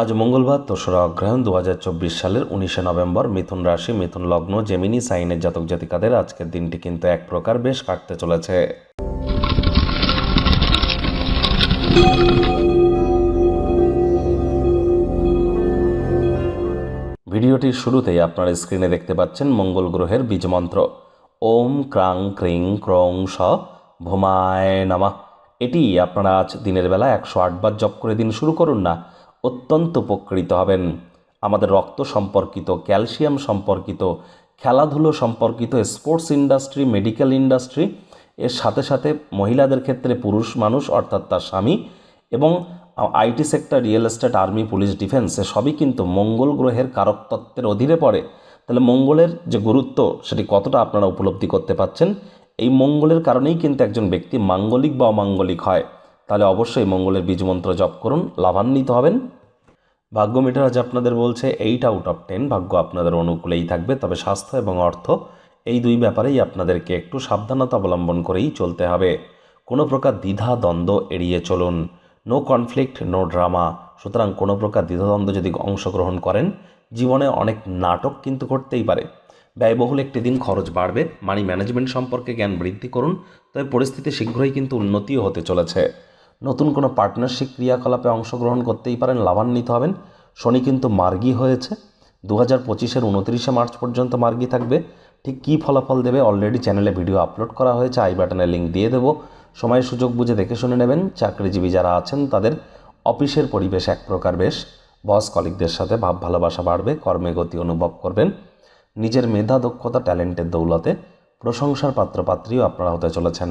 আজ মঙ্গলবার দোসরা অগ্রহায়ণ দু হাজার চব্বিশ সালের উনিশে নভেম্বর মিথুন রাশি, মিথুন লগ্ন, জেমিনি, সাইনের জাতক জাতিকাদের আজকের দিনটি কিন্তু এক প্রকার বেশ কাটতে চলেছে। ভিডিওটির শুরুতেই আপনারা স্ক্রিনে দেখতে পাচ্ছেন মঙ্গল গ্রহের বীজমন্ত্র। ওম ক্রাং ক্রিং ক্রং স ভোমায় নামা। এটি আপনারা আজ দিনের বেলা একশো আটবার জপ করে দিন শুরু করুন না অত্যন্ত উপকৃত হবেন। আমাদের রক্ত সম্পর্কিত, ক্যালসিয়াম সম্পর্কিত, খেলাধুলো সম্পর্কিত, স্পোর্টস ইন্ডাস্ট্রি, মেডিকেল ইন্ডাস্ট্রি, এর সাথে সাথে মহিলাদের ক্ষেত্রে পুরুষ মানুষ, অর্থাৎ তার স্বামী এবং IT sector, real estate, army, police, defence সবই কিন্তু মঙ্গল গ্রহের কারক তত্ত্বের অধীনে পড়ে। তাহলে মঙ্গলের যে গুরুত্ব, সেটি কতটা আপনারা উপলব্ধি করতে পাচ্ছেন? এই মঙ্গলের কারণেই কিন্তু একজন ব্যক্তি মাঙ্গলিক বা অমাঙ্গলিক হয়। তাহলে অবশ্যই মঙ্গলের বীজমন্ত্র জপ করুন, লাভান্বিত হবেন। ভাগ্য মিটার আজ আপনাদের বলছে এইট আউট অফ টেন ভাগ্য আপনাদের অনুকূলেই থাকবে, তবে স্বাস্থ্য এবং অর্থ এই দুই ব্যাপারেই আপনাদেরকে একটু সাবধানতা অবলম্বন করেই চলতে হবে। কোনো প্রকার দ্বিধা, দ্বন্দ্ব এড়িয়ে চলুন। নো কনফ্লিক্ট নো ড্রামা সুতরাং কোনো প্রকার দ্বিধাদ্বন্দ্ব যদি অংশগ্রহণ করেন, জীবনে অনেক নাটক কিন্তু ঘটতেই পারে। ব্যয়বহুল একটি দিন খরচ বাড়বে মানি ম্যানেজমেন্ট সম্পর্কে জ্ঞান বৃদ্ধি করুন, তবে পরিস্থিতি শীঘ্রই কিন্তু উন্নতিও হতে চলেছে। নতুন কোনো পার্টনারশিপ ক্রিয়াকলাপে অংশগ্রহণ করতেই পারেন, লাভান্বিত হবেন। শনি কিন্তু মার্গি হয়েছে। দু হাজার পঁচিশের উনত্রিশে মার্চ পর্যন্ত মার্গি থাকবে। ঠিক কী ফলাফল দেবে অলরেডি চ্যানেলে ভিডিও আপলোড করা হয়েছে, আই বাটনে লিঙ্ক দিয়ে দেবো। সময় সুযোগ বুঝে দেখে শুনে নেবেন। চাকরিজীবী যারা আছেন, তাদের অফিসের পরিবেশ এক প্রকার বেশ। বস কলিকদের সাথে ভাব ভালোবাসা বাড়বে, কর্মে গতি অনুভব করবেন। নিজের মেধা, দক্ষতা ট্যালেন্টের দৌলতে প্রশংসার পাত্রপাত্রীও আপনারা হতে চলেছেন।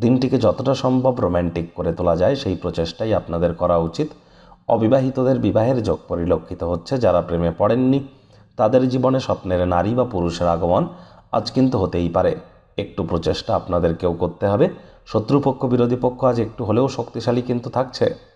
দিনটিকে যতটা সম্ভব রোম্যান্টিক করে তোলা যায়, সেই প্রচেষ্টাই আপনাদের করা উচিত। অবিবাহিতদের বিবাহের যোগ পরিলক্ষিত হচ্ছে যারা প্রেমে পড়েননি, তাদের জীবনে স্বপ্নের নারী বা পুরুষের আগমন আজ কিন্তু হতেই পারে। একটু প্রচেষ্টা আপনাদেরকেও করতে হবে। শত্রুপক্ষ, বিরোধী পক্ষ আজ একটু হলেও শক্তিশালী কিন্তু থাকছে।